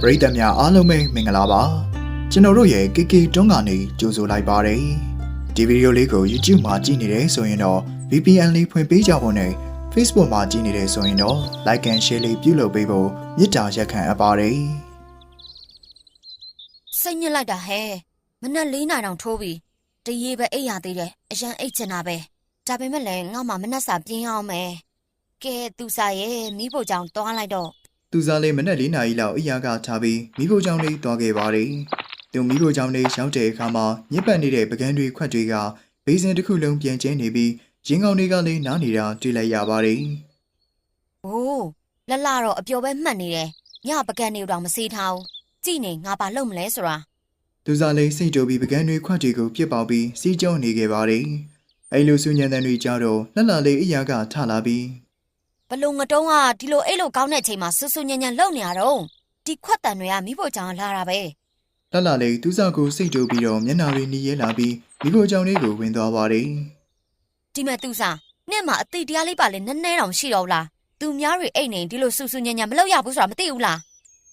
ပရိသတ်များအားလုံးပဲမင်္ဂလာပါကျွန်တော်တို့ရဲ့ KK တွန်းကနေကြိုဆိုလိုက်ပါတယ်ဒီဗီဒီယိုလေးကို YouTube မှာကြည့်နေတယ်ဆိုရင်တော့ VPN လေးဖွင့်ပေးကြဖို့နဲ့ Facebook မှာကြည့်နေတယ်ဆိုရင်တော့ Like and Share လေးပြုလုပ်ပေးဖို့မေတ္တာရက်ခံအပ်ပါတယ်စိတ်ညစ်လိုက်တာဟဲ့မနက်၄နာရီတောင်ထိုးပြီတရေပဲအိပ်ရသေးတယ်အရန်အိတ်ချင်တာပဲဒါပေမဲ့လည်းငါမှမနက်စာပြင်းအောင်မယ်ကဲသူစားရဲ့မိဖို့ကြောင့်တွားလိုက်တော့ သူစားလေးမနက်၄နာရီလောက်အရာကထားပြီးမိဖို့ကြောင့်လေးတွားခဲ့ပါတယ်သူမိဖို့ကြောင့်လေးရောက်တဲ့အခါမှာညစ်ပတ်နေတဲ့ပကန်းတွေခွက်တွေကဘေးစင်တစ်ခုလုံးပြန်ကျင်းနေပြီးရင်းကောင်တွေကလည်းနားနေတာတွေ့လိုက်ရပါတယ်။အိုးလလတော့အပျော်ပဲမှတ်နေတယ်။ညပကံနေတော့မစေးထားဘူး။ကြည့်နေငါဘာလုပ်မလဲဆိုတာသူစားလေးစိတ်တူပြီးပကန်းတွေခွက်တွေကိုပြစ်ပေါက်ပြီးစီးကျုံနေခဲ့ပါတယ်အဲလိုဆူညံတဲ့တွေကြောတော့လှလှလေးအရာကထလာပြီးဘ လို့ငတုံးကဒီလိုအဲ့လိုကောင်းတဲ့အချိန်မှာဆူဆူညံ့ညံ့လုံနေရတော့ဒီခွက်တန်တွေကမိဖို့ကြောင့်လာတာပဲလှလှလေးသူစားကိုစိတ်တူပြီးတော့မျက်နှာတွေနီးရဲလာပြီးမိဖို့ကြောင့်လေးကိုဝင်သွားပါတယ်။ဒီမဲ့သူစားနဲ့မှအတိတရားလေးပါလေနည်းနည်းတောင်ရှိတော့ဘူးလား။သူများတွေအိတ်နေဒီလိုဆူဆူညံ့ညံ့မလုပ်ရဘူးဆိုတာမသိဘူးလား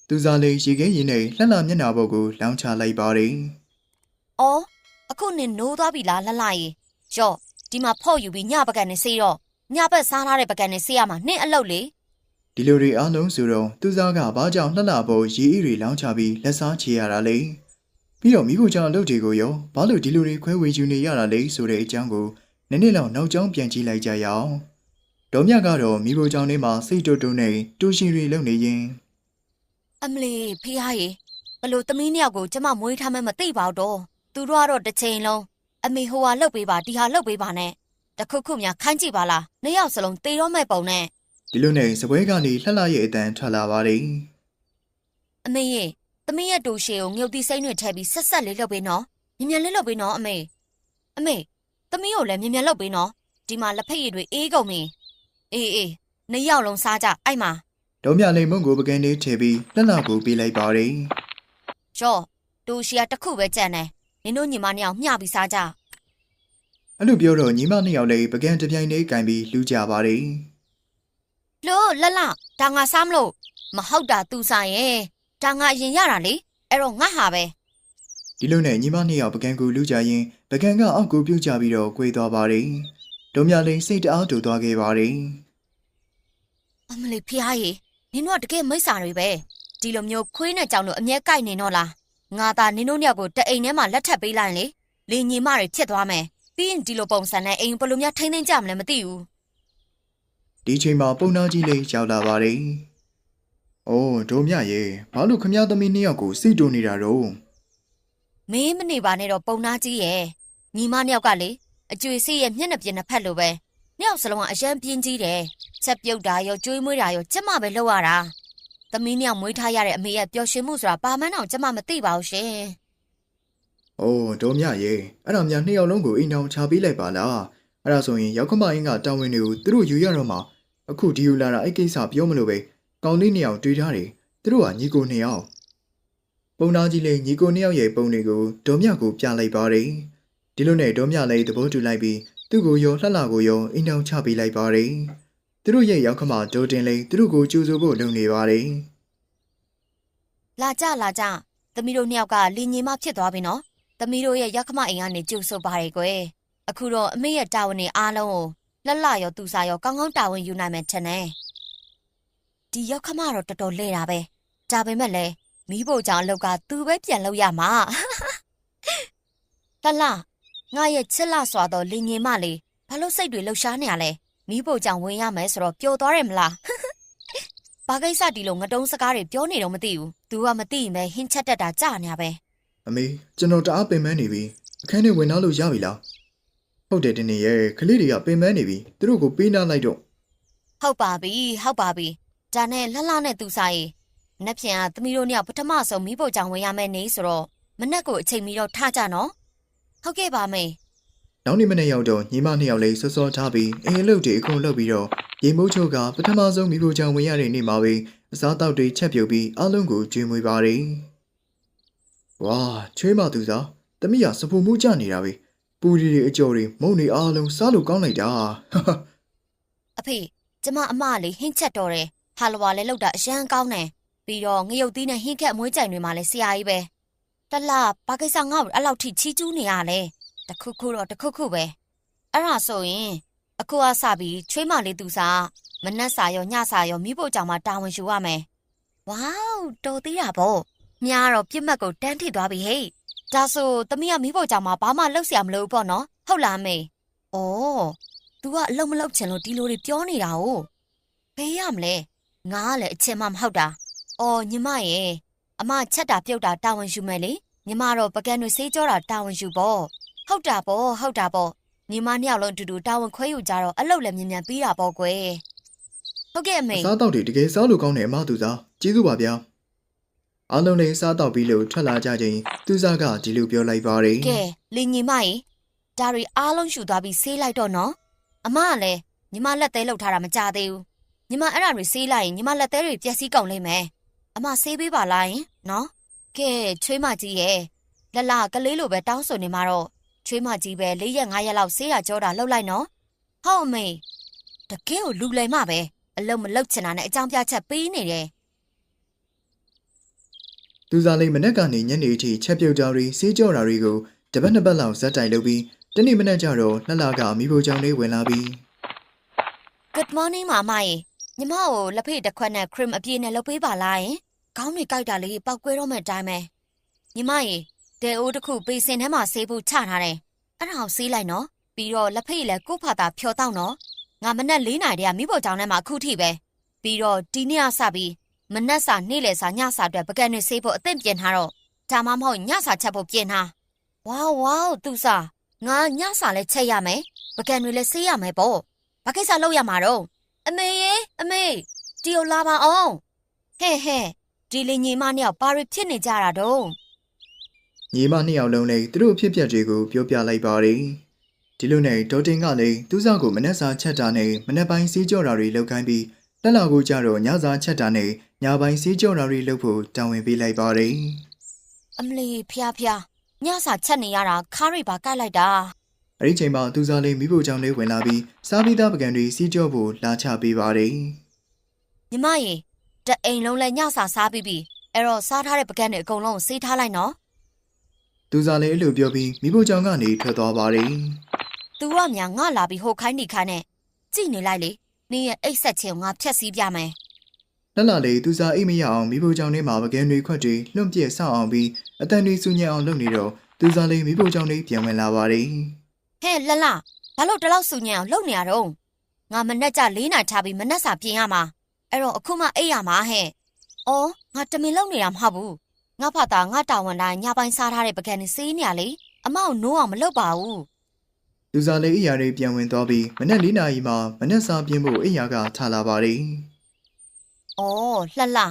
သူစားလေးရေခဲရင်နဲ့လှလှမျက်နှာပုတ်ကိုလောင်းချလိုက်ပါတယ်။အော်အခုနင်နိုးသွားပြီလားလလရေ။ရော့ဒီမှာဖော့ယူပြီးညပကံနေစေးတော့ ညဘက်စားထားတဲ့ပကံနေစေးရမှာနှင်းအလုပ်လေဒီလိုတွေအားလုံးဆိုတော့သူစားကဘာကြောင့်လှလှပုတ်ရေအီတွေလောင်းချပြီးလက်စားချေရတာလဲပြီးတော့မိဖို့ကြောင့်အလုပ်တွေကိုရောဘာလို့ဒီလိုတွေခွဲဝေယူနေရတာလဲဆိုတဲ့အကြောင်းကိုနည်းနည်းလောက်နောက်ကျောင်းပြန်ကြည့်လိုက်ကြရအောင်ဒေါ်မြကတော့မိဖို့ကြောင့်လေးမှာစိတ်တူတူနဲ့တူရှင်တွေလုံနေရင်အမလီဖေးရရေဘလို့သမီးနှစ်ယောက်ကိုကျမမွေးထားမှမသိပါတော့သူတို့ကတော့တစ်ချိန်လုံးအမေဟိုဟာလှုပ်ပေးပါဒီဟာလှုပ်ပေးပါနဲ့ တခုခုများခိုင်းကြည့်ပါလားနှစ်ယောက်စလုံးတေတော့မဲ့ပုံနဲ့ဒီလိုနဲ့စပွဲကနေလှလှရဲ့အတန်ထွက်လာပါတယ်အမေရေသမီးရဲ့တူရှည်ကိုငုတ်တိစိမ့်တွေထည့်ပြီးဆက်ဆက်လေးလှုပ်ပေးနော်မြင်မြန်လေးလှုပ်ပေးနော်အမေအမေသမီးကိုလည်းမြင်မြန်လှုပ်ပေးနော်ဒီမှာလက်ဖက်ရည်တွေအေးကုန်ပြီအေးအေးနှစ်ယောက်လုံးစားကြအိုက်မှာဒေါ်မြလေးမုံကိုပကန်းလေးထည့်ပြီးလှလှကိုပေးလိုက်ပါတယ်ရော့တူရှည်ကတစ်ခုပဲကြံတယ်နင်တို့ညီမနှစ်ယောက်မျှပြီးစားကြ အဲ့လိုပြောတော့ညီမနှစ်ယောက်လေးပကန်းတစ်ပြိုင်တည်းကင်ပြီးလှူကြပါတယ်လို့လလဒါငါစားမလို့မဟုတ်တာသူစားရဲ့ဒါငါအရင်ရတာလေအဲ့တော့ငါဟာပဲဒီလိုနဲ့ညီမနှစ်ယောက်ပကန်းကိုလှူကြရင်ပကန်းကအောက်ကိုပြုတ်ကျပြီးတော့꿰သွားပါတယ်ဒေါ်မြလေးစိတ်တအားတူသွားခဲ့ပါတယ်အမလေးဖျားရေနင်တို့ကတကယ်မိစ္ဆာတွေပဲဒီလိုမျိုးခွေးနဲ့ကြောင်လို့အမြဲကြိုက်နေတော့လားငါသာနင်တို့နှစ်ယောက်ကိုတအိမ်ထဲမှာလက်ထပ်ပေးလိုက်ရင်လေလင်ညီမတွေဖြစ်သွားမယ် ပြီးရင်ဒီလိုပုံစံနဲ့အိမ်ဘယ်လိုများထိမ့်သိမ့်ကြမလဲမသိဘူးဒီချိန်မှာပုံနာကြီးလေးရောက်လာပါတယ်အိုးဒေါ်မြရေဘာလို့ခမရသမီးနှစ်ယောက်ကိုစိတ်တူနေတာတော့မင်းမနေပါနဲ့တော့ပုံနာကြီးရဲ့ညီမနှစ်ယောက်ကလေအကျွေစေးရဲ့မျက်နှာပြင်နှစ်ဖက်လိုပဲနှစ်ယောက်စလုံးကအရန်ပြင်းကြီးတယ်ချက်ပြုတ်တာရောကျွေးမွေးတာရောကျမပဲလုပ်ရတာသမီးနှစ်ယောက်မွေးထားရတဲ့အမေရဲ့ပျော်ရွှင်မှုဆိုတာဘာမှန်းတော့ကျမမသိပါဘူးရှင် အိုးဒေါ်မြရေအဲ့ဒါများနှစ်ယောက်လုံးကိုအိမ်တောင်ချပေးလိုက်ပါလားအဲ့ဒါဆိုရင်ရောက်ခမအင်းကတာဝန်တွေကိုသူတို့ယူရတော့မှာအခုဒီယူလာတာအဲ့ကိစ္စပြောမလို့ပဲကောင်းလေးနှစ်ယောက်တွေ့ထားတယ်သူတို့ကညီကိုနှစ်ယောက်ပုံနာကြီးလေးညီကိုနှစ်ယောက်ရဲ့ပုံတွေကိုဒေါ်မြကိုပြလိုက်ပါတယ်ဒီလိုနဲ့ဒေါ်မြလေးသဘောတူလိုက်ပြီးသူ့ကိုရောလှလှကိုရောအိမ်တောင်ချပေးလိုက်ပါတယ်သူတို့ရဲ့ရောက်ခမဒေါ်တင်လေးသူတို့ကိုကြိုးဆိုဖို့လုပ်နေပါတယ်လာကြလာကြသမီးတို့နှစ်ယောက်ကလင်ညီမဖြစ်သွားပြီနော် သမီးတို့ရဲ့ရက်ခမအိမ်ကနေကြိုဆိုပါရယ်ကွယ်အခုတော့အမေရဲ့တာဝန်တွေအားလုံးကိုလက်လရောသူစားရောကောင်းကောင်းတာဝန်ယူနိုင်မယ်ထင်တယ်ဒီရက်ခမတော့တော်တော်လဲတာပဲဒါပေမဲ့လည်းမိဖို့ကြောင့်အလောက်ကသူပဲပြန်လုပ်ရမှာလလငါရဲ့ချစ်လစွာတော့လင်ညီမလေးဘာလို့စိတ်တွေလှုပ်ရှားနေရလဲမိဖို့ကြောင့်ဝင်ရမယ်ဆိုတော့ပျော်သွားတယ်မလားဘာကိစ္စဒီလိုငတုံးစကားတွေပြောနေတော့မသိဘူး။ तू ကမသိရင်ပဲဟင်းချက်တက်တာကြာနေရပဲ အမေကျွန်တော်တအားပင်ပန်းနေပြီအခန်းထဲဝင်တော့လို့ရပြီလားဟုတ်တယ်တင်းနေရဲ့ကလေးတွေကပင်ပန်းနေပြီသူတို့ကိုပေးနာလိုက်တော့။ဟုတ်ပါပြီဟုတ်ပါပြီ။ဒါနဲ့လှလှနဲ့သူစားရေး။နက်ဖြန်ကသမီးတို့ညပထမဆုံးမိဖို့ကြောင့်ဝင်ရမယ်နေဆိုတော့မနက်ကိုအချိန်မီတော့ထားကြနော်။ဟုတ်ကဲ့ပါမေနောက်နေ့မနေ့ရောက်တော့ညီမနှစ်ယောက်လေးစောစောထားပြီးအင်အလုပ်တွေအခုလုပ်ပြီးတော့ရေမိုးချိုကပထမဆုံးမိဖို့ကြောင့်ဝင်ရတဲ့နေ့မှာပဲအစားတောက်တွေချက်ပြုတ်ပြီးအားလုံးကိုကျွေးမွေးပါတယ် ဝါချွေးမသူစားတမိရစပူမှုကြနေတာပဲပူရီတွေအကြော်တွေမုံတွေအားလုံးစားလို့ကောင်းလိုက်တာဟာဟာ။အဖေကျမအမလေးဟင်းချက်တော်တယ်။ဟာလဝါလည်းလောက်တာအရန်ကောင်းတယ်ပြီးတော့ငရုတ်သီးနဲ့ဟင်းခက်အမွှေးကြိုင်တွေမှာလည်းဆရာကြီးပဲတလားဘာကိစ္စငါ့ကိုအဲ့လောက်ထိချီးကျူးနေရလဲတခုခုတော့တခုခုပဲအဲ့ဒါဆိုရင်အခုအစပြီးချွေးမလေးသူစားမနှက်စာရောညစာရောမိဖို့ကြောင့်မှတာဝန်ယူရမယ်ဝေါတော်သေးတာပေါ့ မြားတော့ပြစ်မှတ်ကိုတန်းထိသွားပြီဟဲ့ဒါဆိုသမီးကမိဖို့ကြောင့်မှဘာမှလှုပ်ဆရာမလို့ပေါ့နော်ဟုတ်လားမေဩ तू ကအလုံးမလောက်ချင်လို့ဒီလိုတွေပြောနေတာ哦ဖေးရမလဲငါကလည်းအချင်မှမဟုတ်တာဩညီမရဲ့အမချက်တာပြုတ်တာတာဝန်ယူမယ်လေညီမတော့ပကံတွေစေးကြောတာတာဝန်ယူပေါ့ဟုတ်တာပေါ့ဟုတ်တာပေါ့ညီမနှစ်ယောက်လုံးအတူတူတာဝန်ခွဲယူကြတော့အလုပ်လည်းမြန်မြန်ပြီးတာပေါ့ကွယ်ဟုတ်ကဲ့အမေ အစားအသောက်တွေတကယ်စားလို့ကောင်းတယ်အမသူစားကျေးဇူးပါဗျာ အားလုံးလည်းစားတောက်ပြီးလို့ထွက်လာကြချိန်သူစားကဒီလိုပြောလိုက်ပါတယ်ကဲလင်ညီမရေဒါတွေအားလုံးယူသွားပြီးဆေးလိုက်တော့နော်အမကလည်းညီမလက်သေးလောက်ထားတာမကြသေးဘူးညီမအဲ့ဒါတွေဆေးလိုက်ရင်ညီမလက်သေးတွေပျက်စီးကုန်လိမ့်မယ်အမဆေးပေးပါလားယင်နော်ကဲချွေးမကြီးရဲ့လလကလေးလိုပဲတောင်းဆိုနေမှာတော့ချွေးမကြီးပဲ၄ရက်၅ရက်လောက်ဆေးရကြောတာလှုပ်လိုက်နော်ဟုတ်အမေတကယ်ကိုလူလိမ်မပဲအလုံးမလုတ်ချင်တာနဲ့အကြောင်းပြချက်ပေးနေတယ် သူစားလေးမနေ့ကနေညနေအထိချက်ပြုတ်ကြတွေစေးကြောတာတွေကိုတပတ်နှစ်ပတ်လောက်ဇက်တိုင်လုပ်ပြီးတနေ့မနေ့ကျတော့လှလှကမိဖို့ကြောင့်လေးဝင်လာပြီး Good morning မမရေညီမကိုလက်ဖေးတစ်ခွက်နဲ့ cream အပြည့်နဲ့လုပ်ပေးပါလားယင်ခေါင်းတွေကြိုက်တာလေးပောက်ကွဲတော့မဲ့အတိုင်းပဲညီမရေတဲအိုးတစ်ခုပေးစင်ထဲမှာဆေးဖို့ချထားတယ်အဲ့ဒါကိုဆေးလိုက်နော်ပြီးတော့လက်ဖေးလည်းကို့ဖာတာဖြော်တော့နော်ငါမနဲ့၄နိုင်တည်းကမိဖို့ကြောင့်ထဲမှာအခုထိပဲပြီးတော့ဒီနေ့ကစပြီး မနက်စာနေ့လယ်စာညစာအတွက်ပကံတွေဆေးဖို့အသင့်ပြင်ထားတော့ဒါမှမဟုတ်ညစာချက်ဖို့ပြင်ထားဝေါဝေါသူစားငါညစာလည်းချက်ရမယ်ပကံတွေလည်းဆေးရမယ်ပေါ့ဘာကိစ္စလုပ်ရမှာတော့အမေရေအမေဒီကိုလာပါအောင်ဟဲ့ဟဲ့ဒီလင်ညီမနှစ်ယောက်ဘာတွေဖြစ်နေကြတာတော့ညီမနှစ်ယောက်လုံးလည်းသူတို့အဖြစ်အပျက်တွေကိုပြောပြလိုက်ပါတယ်ဒီလိုနဲ့ဒေါ်တင်ကလည်းသူစားကိုမနေ့စာချက်တာနဲ့မနေ့ပိုင်းစေးကြောတာတွေလုပ်ခိုင်းပြီးတက်လာကိုကြတော့ညစာချက်တာနဲ့ ညပိုင်းစေးကြောတာတွေလုပ်ဖို့တာဝန်ပေးလိုက်ပါတယ်အမလီဖျားဖျားညစာချက်နေရတာခါးရိပါကတ်လိုက်တာအဲ့ဒီချိန်မှာသူစားလေးမိဖို့ကြောင့်လေးဝင်လာပြီးစားပြီးသားပကံတွေစီးကြောဖို့လာချပေးပါတယ်ညီမရေတအိမ်လုံးလဲညစာစားပြီးပြီအဲ့တော့စားထားတဲ့ပကန်းတွေအကုန်လုံးကိုဆေးထားလိုက်နော်သူစားလေးအဲ့လိုပြောပြီးမိဖို့ကြောင့်ကနေထွက်သွားပါတယ်သူကမြန်ငါလာပြီးဟိုခိုင်းနေခိုင်းနဲ့ကြည့်နေလိုက်လေနင်းရဲ့အိတ်ဆက်ချင်းကိုငါဖြတ်စည်းပြမယ် လှလှလေးသူစားအိတ်မရအောင်မိဖို့ကြောင့်လေးမှာပကံတွေခွက်တွေလွန့်ပြက်ဆောက်အောင်ပြီးအတန်တွေစူညံအောင်လုပ်နေတော့သူစားလေးမိဖို့ကြောင့်လေးပြန်ဝင်လာပါတယ်ဟဲ့လလဘာလို့တလောက်ဆူညံအောင်လုပ်နေရတော့ငါမနဲ့ကြလေးနိုင်ထားပြီးမနဲ့စာပြင်ရမှာအဲ့တော့အခုမှအိပ်ရမှာဟဲ့အော်ငါတမင်လုပ်နေတာမဟုတ်ဘူးငါဖတ်တာငါတာဝန်တိုင်းညပိုင်းစားထားတဲ့ပကံနေစေးနေရလေအမောက်နိုးအောင်မလုပ်ပါဘူးသူစားလေးအိယာတွေပြန်ဝင်သွားပြီးမနက်၄နာရီမှမနက်စာပြင်းဖို့အိယာကထလာပါတယ် အော်လှလှ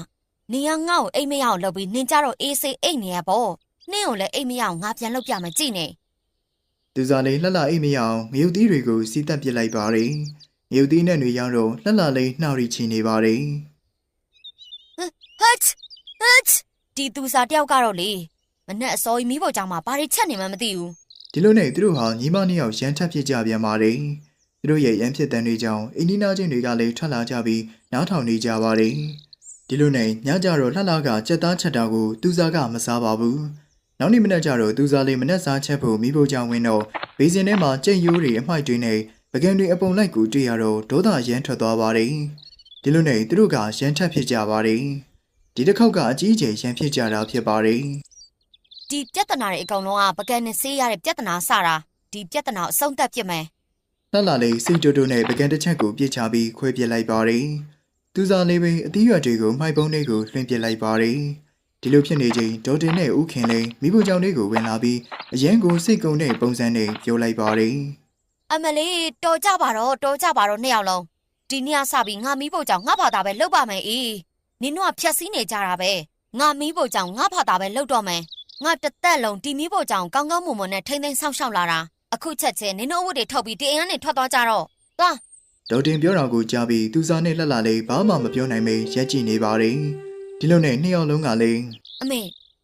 နေရငါ့ကိုအိတ်မရအောင်လုပ်ပြီးနင်ကြတော့အေးစိအိတ်နေရပေါ့နင့်ကိုလည်းအိတ်မရအောင်ငါပြန်လုပ်ပြမယ်ကြည့်နေသူစားလေးလှလှအိတ်မရအောင်ငရုတ်သီးတွေကိုစီးတက်ပစ်လိုက်ပါတယ်ငရုတ်သီးနဲ့တွေရောက်တော့လှလှလေးနှောက်ရီချီနေပါတယ်ဟတ်ဟတ်ဒီသူစားတယောက်ကတော့လေမနဲ့အစောကြီးမိဖို့ကြောင့်မှဘာတွေချက်နေမှမသိဘူးဒီလိုနဲ့သူတို့ဟာညီမနှစ်ယောက်ရန်ထက်ဖြစ်ကြပြန်ပါတယ် သူတို့ရဲ့ရန်ဖြစ်တဲ့တွေကြောင့်အင်းဒီနာချင်းတွေကလည်းထွက်လာကြပြီးနားထောင်နေကြပါတယ်ဒီလိုနဲ့ညကြတော့လှလှကကြက်သားချက်တာကိုသူစားကမစားပါဘူးနောက်နေ့မနက်ကျတော့သူစားလေးမနက်စားချက်ဖို့မိဖို့ကြောင့်ဝင်တော့ဘေးစင်ထဲမှာကြက်ရိုးတွေအမှိုက်တွေနဲ့ပကံတွေအပုံလိုက်ကိုတွေ့ရတော့ဒေါသရန်ထွက်သွားပါတယ်ဒီလိုနဲ့သူတို့ကရန်ထက်ဖြစ်ကြပါတယ်ဒီတစ်ခေါက်ကအကြီးအကျယ်ရန်ဖြစ်ကြတာဖြစ်ပါတယ်ဒီပြဿနာတွေအကုန်လုံးကပကံနဲ့ဆေးရတဲ့ပြဿနာစတာဒီပြဿနာကိုအဆုံးသတ်ပြစ်မယ် လှလှလေးစိတ်တိုးတိုးနဲ့ပကံတစ်ချက်ကိုပြစ်ချပြီးခွဲပြစ်လိုက်ပါတယ်။သူစားလေးပင်အသီးရွက်တွေကိုမှိုက်ပုံးလေးကိုလွှင့်ပစ်လိုက်ပါတယ်။ဒီလိုဖြစ်နေချိန်ဒေါ်တင်နဲ့ဦးခင်လေးမိဖို့ကြောင့်လေးကိုဝင်လာပြီးအရန်ကိုစိတ်ကုံတဲ့ပုံစံနဲ့ပြောလိုက်ပါတယ်အမလေးတော်ကြပါတော့တော်ကြပါတော့နှစ်ယောက်လုံးဒီနေ့ကစပြီးငါမီးဖို့ကြောင့်ငါဘာသာပဲလုပ်ပါမယ်အေးနင်တို့ကဖြက်စီးနေကြတာပဲငါမီးဖို့ကြောင့်ငါဘာသာပဲလုပ်တော့မယ်ငါတစ်သက်လုံးဒီမီးဖို့ကြောင့်ကောင်းကောင်းမွန်မွန်နဲ့ထိမ့်သိမ်းဆောင်ရှောက်လာတာ အခုချက်ချင်းနင်တို့အဝတ်တွေထုတ်ပြီးဒီအိမ်ကနေထွက်သွားကြတော့သွား။ဒေါ်တင်ပြောတာကိုကြားပြီးသူစားနဲ့လှလှလေးဘာမှမပြောနိုင်မေရက်ကြည့်နေပါတယ်။ဒီလိုနဲ့နှစ်ယောက်လုံးကလည်းအမေ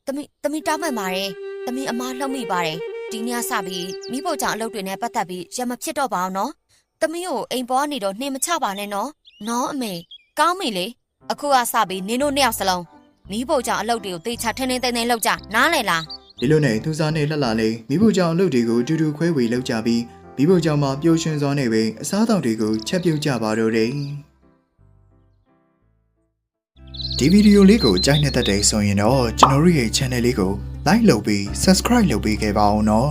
သမီးသမီးတောင်းပန်ပါတယ်သမီးအမားလှုပ်မိပါတယ်ဒီနေ့ကစပြီးမိဖို့ကြောင့်အလုပ်တွေနဲ့ပတ်သက်ပြီးရမဖြစ်တော့ပါအောင်နော်သမီးကိုအိမ်ပေါ်ကနေတော့နှင်မချပါနဲ့နော်နော်အမေကောင်းပြီလေအခုကစပြီးနင်တို့နှစ်ယောက်စလုံးမီးဖို့ကြောင့်အလုပ်တွေကိုတေချာထင်းထင်းသိမ်းသိမ်းလုပ်ကြနားလေလား ဒီလိုနဲ့သူစားနဲ့လှလှလေးမိဖို့ကြောင့်အလုပ်တွေကိုအတူတူခွဲဝေလုပ်ကြပြီးမိဖို့ကြောင့်မှပျော်ရွှင်စွာနဲ့ပဲအစားအသောက်တွေကိုချက်ပြုတ်ကြပါတော့တယ်ဒီဗီဒီယိုလေးကိုကြိုက်နေတဲ့တဲ့ဆိုရင်တော့ကျွန်တော်တို့ရဲ့ channel လေးကို like လုပ်ပြီး subscribe လုပ်ပေးခဲ့ပါအောင်နော်